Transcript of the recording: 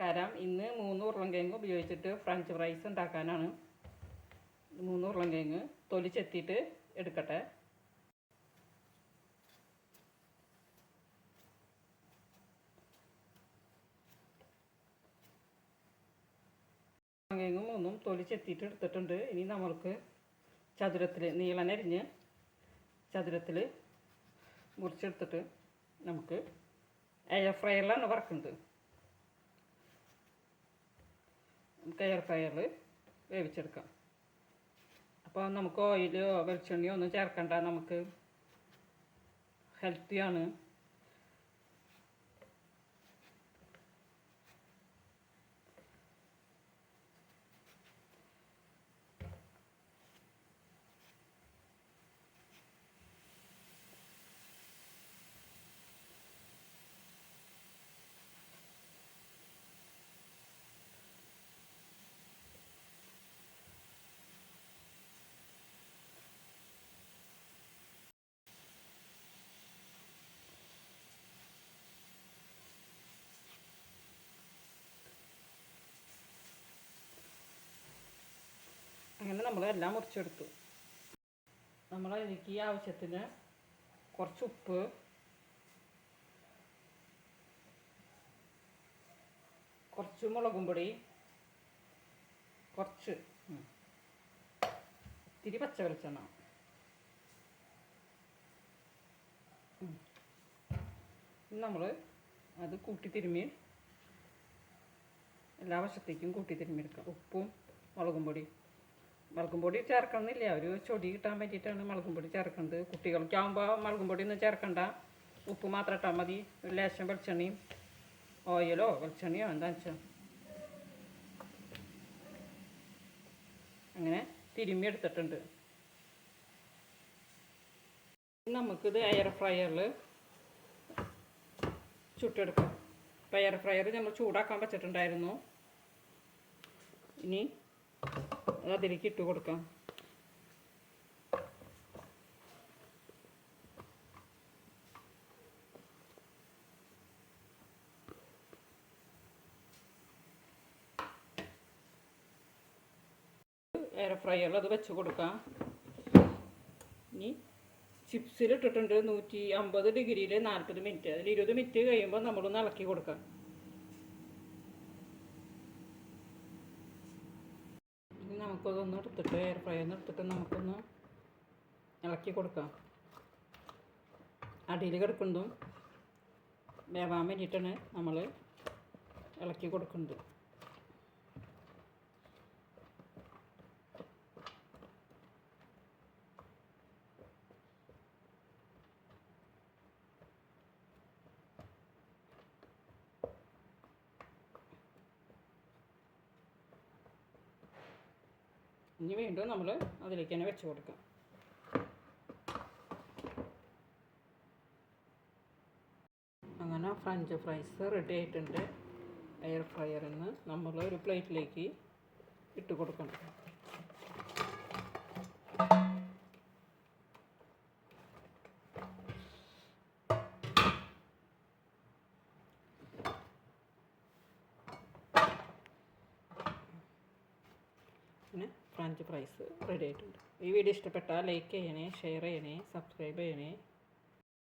കാരണം ഇന്ന് മൂന്ന് ഉരുളൻകിഴങ്ങ് ഉപയോഗിച്ചിട്ട് ഫ്രഞ്ച് ഫ്രൈസ് ഉണ്ടാക്കാനാണ്. മൂന്ന് ഉരുളൻകിഴങ്ങ് തൊലി ചെത്തിയിട്ട് എടുക്കട്ടെ. ഉരുളൻകിഴങ്ങ് മൂന്നും തൊലി എടുത്തിട്ടുണ്ട്. ഇനി നമ്മൾക്ക് ചതുരത്തിൽ നീളനരിഞ്ഞ് ചതുരത്തിൽ മുറിച്ചെടുത്തിട്ട് നമുക്ക് എയർ ഫ്രയറിലാണ് വറക്കുന്നത്. നമുക്ക് എയർ ഫ്രയറിൽ വേവിച്ചെടുക്കാം. അപ്പോൾ നമുക്ക് ഓയിലോ വെളിച്ചെണ്ണയോ ഒന്നും ചേർക്കണ്ട. നമുക്ക് ഹെൽത്തിയാണ് അങ്ങനെ നമ്മൾ എല്ലാം മുറിച്ചെടുത്തു. നമ്മൾ അതിലേക്ക് ഈ ആവശ്യത്തിന് കുറച്ച് ഉപ്പ് കുറച്ച് മുളകും പൊടി കുറച്ച് ഇത്തിരി പച്ച വെളിച്ചെണ്ണ നമ്മൾ അത് കൂട്ടി തിരുമ്മി എല്ലാ വശത്തേക്കും കൂട്ടി തിരുമ്മിയെടുക്കാം. ഉപ്പും മുളകും പൊടി മുളകും പൊടി ചേർക്കണമെന്നില്ല ഒരു ചൊടി കിട്ടാൻ വേണ്ടിയിട്ടാണ് മുളകും പൊടി ചേർക്കുന്നത് കുട്ടികൾക്കാകുമ്പോൾ മുളകും പൊടി ഒന്നും ചേർക്കണ്ട. ഉപ്പ് മാത്രം ഇട്ടാൽ മതി. ഒരു ലേശം വെളിച്ചെണ്ണയും ഓയിലോ വെളിച്ചെണ്ണയോ എന്താണെന്ന് വെച്ചാൽ അങ്ങനെ തിരുമ്മി എടുത്തിട്ടുണ്ട്. നമുക്കിത് എയർ ഫ്രയറിൽ ചുട്ടെടുക്കാം. അപ്പോൾ എയർ ഫ്രയർ നമ്മൾ ചൂടാക്കാൻ വെച്ചിട്ടുണ്ടായിരുന്നു. ഇനി അതിലേക്ക് ഇട്ട് കൊടുക്കാം. എയർ ഫ്രയറിൽ അത് വെച്ച് കൊടുക്കാം. ഇനി ചിപ്സിൽ ഇട്ടിട്ടുണ്ട് നൂറ്റി അമ്പത് ഡിഗ്രിയിൽ നാൽപ്പത് മിനിറ്റ് അതിൽ ഇരുപത് മിനിറ്റ് കഴിയുമ്പോൾ നമ്മളൊന്ന് ഇളക്കി കൊടുക്കാം ഇനി നമുക്കതൊന്ന് എടുത്തിട്ട് എയർ ഫ്രയറിൽ എടുത്തിട്ട് നമുക്കൊന്ന് ഇളക്കി കൊടുക്കാം. അടിയിൽ കിടക്കുന്നതും വേവാൻ വേണ്ടിയിട്ടാണ് നമ്മൾ ഇളക്കി കൊടുക്കുന്നത്. ഇനി വീണ്ടും നമ്മൾ അതിലേക്ക് തന്നെ വെച്ച് കൊടുക്കാം അങ്ങനെ ഫ്രഞ്ച് ഫ്രൈസ് റെഡി ആയിട്ടുണ്ട്. എയർ ഫ്രയറിൽ നിന്ന് നമ്മൾ ഒരു പ്ലേറ്റിലേക്ക് ഇട്ട് കൊടുക്കണം. പിന്നെ ഫ്രഞ്ച് ഫ്രൈസ് റെഡി ആയിട്ടുണ്ട്. ഈ വീഡിയോ ഇഷ്ടപ്പെട്ടാൽ ലൈക്ക് ചെയ്യണേ ഷെയർ ചെയ്യണേ സബ്സ്ക്രൈബ് ചെയ്യണേ.